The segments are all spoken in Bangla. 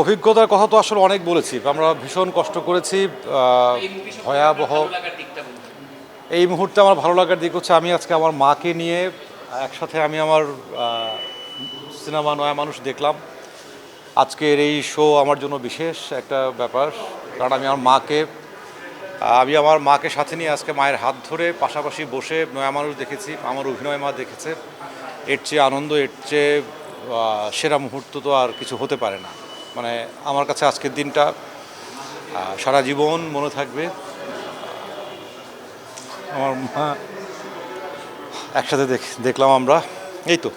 অভিজ্ঞতার কথা তো আসলে অনেক বলেছি। আমরা ভীষণ কষ্ট করেছি ভয়াবহ। এই মুহূর্তে আমার ভালো লাগার দিক হচ্ছে আমি আজকে আমার মাকে নিয়ে একসাথে আমি আমার সিনেমা নয়া মানুষ দেখলাম। আজকের এই শো আমার জন্য বিশেষ একটা ব্যাপার কারণ আমি আমার মাকে আমি আমার মাকে সাথে নিয়ে আজকে মায়ের হাত ধরে পাশাপাশি বসে নয়া মানুষ দেখেছি আমার অভিনয় মা দেখেছে। এর চেয়ে আনন্দ এর চেয়ে সেরা মুহূর্ত তো আর কিছু হতে পারে না। মানে আমার কাছে আজকের দিনটা সারা জীবন মনে থাকবে। আমার মা একসাথে দেখ দেখলাম আমরা। এই তো।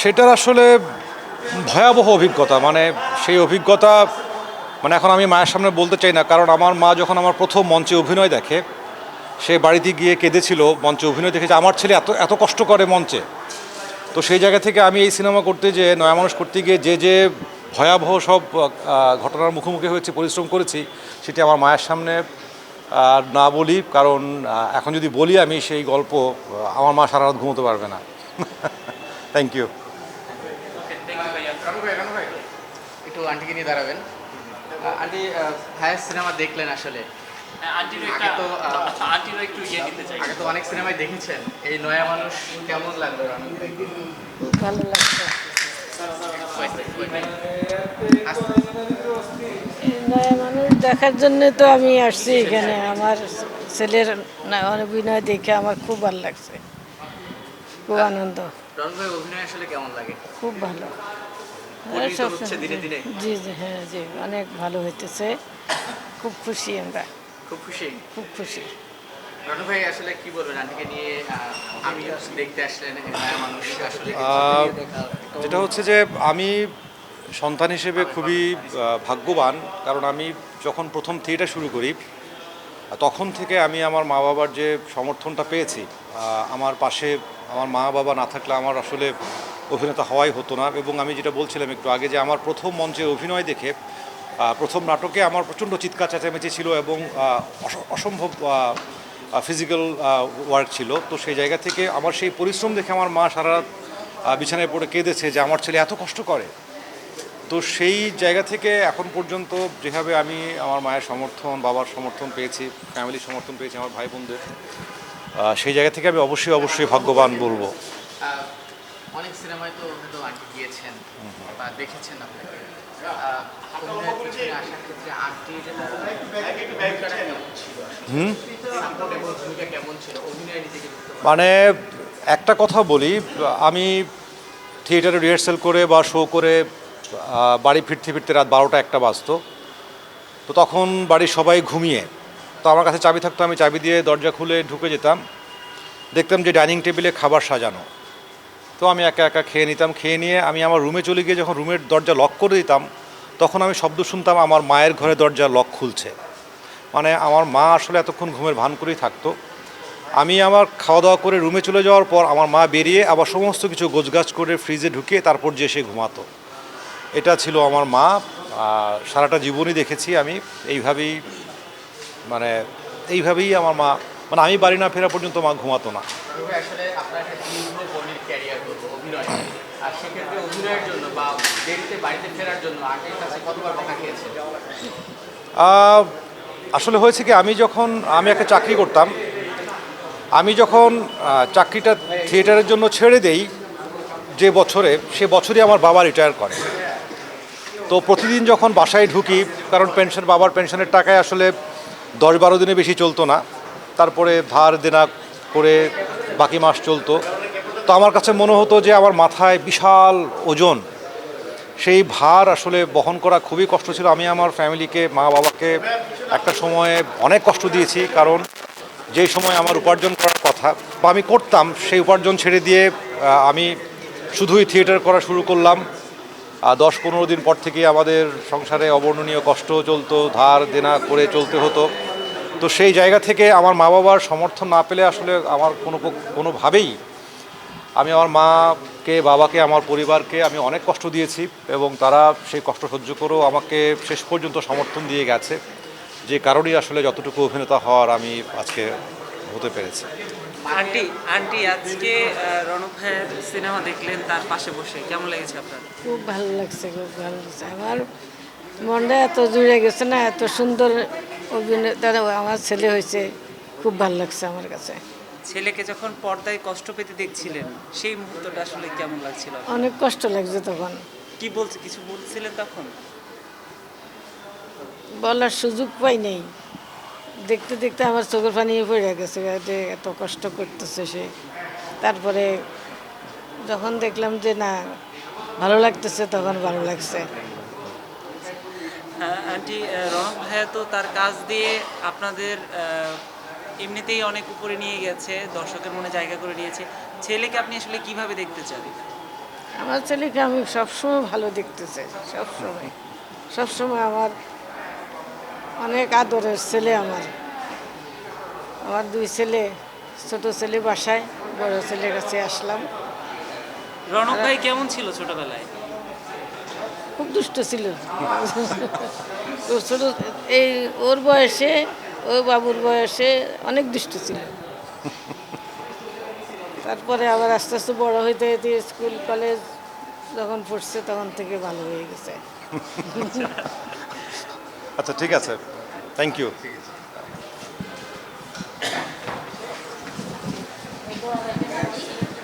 সেটার আসলে ভয়াবহ অভিজ্ঞতা মানে সেই অভিজ্ঞতা মানে এখন আমি মায়ের সামনে বলতে চাই না, কারণ আমার মা যখন আমার প্রথম মঞ্চে অভিনয় দেখে, সে বাড়িতে গিয়ে কেঁদেছিল, মঞ্চে অভিনয় দেখেছে আমার ছেলে এত এত কষ্ট করে মঞ্চে। তো সেই জায়গা থেকে আমি এই সিনেমা করতে যে নয়া মানুষ করতে গিয়ে যে যে ভয়াবহ সব ঘটনার মুখোমুখি হয়েছে, পরিশ্রম করেছি, সেটি আমার মায়ের সামনে আর না বলি কারণ এখন যদি বলি আমি সেই গল্প আমার মা সারা রাত ঘুমোতে পারবে না। থ্যাংক ইউ একটু আন্টিকে নিয়ে দাঁড়াবেন। আন্টি ভাইয়ের সিনেমা দেখলেন আসলে? হ্যাঁ, আন্টিরও একটা আগে তো, একটু ইয়ে চাই। আগে অনেক সিনেমায় দেখেছেন। এই নয়া মানুষ কেমন লাগল ভালো লাগছে। দেখার জন্য তো আমি আসছি এখানে। আমার ছেলের অভিনয় দেখে আমার খুব ভালো লাগছে। খুব আনন্দ। অভিনয় আসলে কেমন লাগে খুব ভালো দিনে। জি জি হ্যাঁ জি অনেক ভালো হইতেছে। খুব খুশি আমরা। খুব খুশি? খুব খুশি। ভাই আসলে কি বলবেন? আন্টিকে নিয়ে আমি দেখতে আসলেন মানুষ আসলে যেটা হচ্ছে যে আমি সন্তান হিসেবে খুবই ভাগ্যবান, কারণ আমি যখন প্রথম থিয়েটার শুরু করি, তখন থেকে আমি আমার মা বাবার যে সমর্থনটা পেয়েছি আমার পাশে আমার মা বাবা না থাকলে আমার আসলে অভিনেতা হওয়াই হতো না। এবং আমি যেটা বলছিলাম একটু আগে যে আমার প্রথম মঞ্চে অভিনয় দেখে প্রথম নাটকে আমার প্রচণ্ড চিৎকার, চেঁচামেচি ছিল এবং অসম্ভব ফিজিক্যাল ওয়ার্ক ছিল। তো সেই জায়গা থেকে আমার সেই পরিশ্রম দেখে আমার মা সারা বিছানায় পড়ে কেঁদেছে যে আমার ছেলে এত কষ্ট করে। তো সেই জায়গা থেকে এখন পর্যন্ত যেভাবে আমি আমার মায়ের সমর্থন বাবার সমর্থন পেয়েছি ফ্যামিলির সমর্থন পেয়েছি আমার ভাই বোনদের সেই জায়গা থেকে আমি অবশ্যই অবশ্যই ভাগ্যবান বলব। অনেক সিনেমায় তো আন্টি গিয়েছেন বা দেখেছেন আপনাকে? মানে একটা কথা বলি আমি থিয়েটারে রিহার্সেল করে বা শো করে বাড়ি ফিরতে ফিরতে রাত বারোটা একটা বাজতো। তো তখন বাড়ির সবাই ঘুমিয়ে, তো আমার কাছে চাবি থাকতো, আমি চাবি দিয়ে দরজা খুলে ঢুকে যেতাম। দেখতাম যে ডাইনিং টেবিলে খাবার সাজানো। তো আমি একা একা খেয়ে নিতাম, খেয়ে নিয়ে আমি আমার রুমে চলে গিয়ে যখন রুমের দরজা লক করে দিতাম, তখন আমি শব্দ শুনতাম, আমার মায়ের ঘরে দরজা লক খুলছে। মানে আমার মা আসলে এতক্ষণ ঘুমের ভান করেই থাকতো। আমি আমার খাওয়া দাওয়া করে রুমে চলে যাওয়ার পর আমার মা বেরিয়ে আবার সমস্ত কিছু গোছগাছ করে ফ্রিজে ঢুকিয়ে তারপর যে সে ঘুমাতো। এটা ছিল আমার মা সারাটা জীবনই দেখেছি আমি। এইভাবেই মানে এইভাবেই আমার মা মানে আমি বাড়ি না ফেরা পর্যন্ত মা ঘুমাতো না। আসলে হয়েছে? কি আমি যখন আমি একটা চাকরি করতাম আমি যখন চাকরিটা থিয়েটারের জন্য ছেড়ে দেই যে বছরে সে বছরই আমার বাবা রিটায়ার করে। তো প্রতিদিন যখন বাসায় ঢুকি, কারণ পেনশন, বাবার পেনশনের টাকায় আসলে দশ বারো দিনে বেশি চলতো না। তারপরে ধার দেনা করে বাকি মাস চলতো। তো আমার কাছে মনে হতো যে আমার মাথায় বিশাল ওজন। সেই ভার আসলে বহন করা খুবই কষ্ট ছিল। আমি আমার ফ্যামিলিকে, মা বাবাকে একটা সময়ে অনেক কষ্ট দিয়েছি, কারণ যেই সময় আমার উপার্জন করার কথা বা আমি করতাম, সেই উপার্জন ছেড়ে দিয়ে আমি শুধুই থিয়েটার করা শুরু করলাম। দশ পনেরো দিন পর থেকে আমাদের সংসারে অবর্ণনীয় কষ্ট চলতো, ধার দেনা করে চলতে হতো। তো সেই জায়গা থেকে আমার মা বাবার সমর্থন না পেলে আসলে আমার কোনো কোনোভাবেই আমি আমার মাকে, বাবাকে, আমার পরিবারকে আমি অনেক কষ্ট দিয়েছি এবং তারা সেই কষ্ট সহ্য করেও আমাকে শেষ পর্যন্ত সমর্থন দিয়ে গেছে। যে কারণেই আসলে যতটুকু অভিনেতা হওয়ার আমি আজকে হতে পেরেছি। আন্টি আন্টি আজকে রণব ভাইয়ের সিনেমা দেখলেন তার পাশে বসে। কেমন লেগেছে আপনার? খুব ভালো লাগছে খুব ভালো লাগছে। আমার মনটা এত জুড়ে গেছে না এত সুন্দর অভিনেতা আমার ছেলে হয়েছে খুব ভালো লাগছে আমার কাছে। ছেলেকে যখন পর্দায় কষ্ট পেতে দেখছিলেন সেই মুহূর্তটা আসলে কেমন লাগছিল? অনেক কষ্ট লাগছে তখন। কি বলছে কিছু বলছিলেন তখন? বলার সুযোগ পাই নাই। দেখতে দেখতে আমার চোখের পানি পড়ে গেছে এত কষ্ট করতেছে সে। তারপরে যখন দেখলাম যে না ভালো লাগতেছে তখন ভালো লাগছে। আন্টি রণব ভাইয়া তো তার কাজ দিয়ে আপনাদের এমনিতেই অনেক উপরে নিয়ে গেছে দর্শকের মনে জায়গা করে নিয়েছে। ছেলেকে আপনি আসলে কীভাবে দেখতে চান? আমার ছেলেকে আমি সবসময় ভালো দেখতেছে সবসময়। সবসময় আমার অনেক আদরের ছেলে আমার। আমার দুই ছেলে ছোট ছেলে বাসায় বড় ছেলের কাছে আসলাম। রণব ভাই কেমন ছিল ছোটবেলায়? খুব দুষ্ট ছিল। ছোট এই ওর বয়সে ও বাবুর বয়সে অনেক দুষ্ট ছিল। তারপরে আবার আস্তে আস্তে বড় হইতে হইতে স্কুল কলেজ যখন পড়ছে তখন থেকে ভালো হয়ে গেছে। আচ্ছা ঠিক আছে। Thank you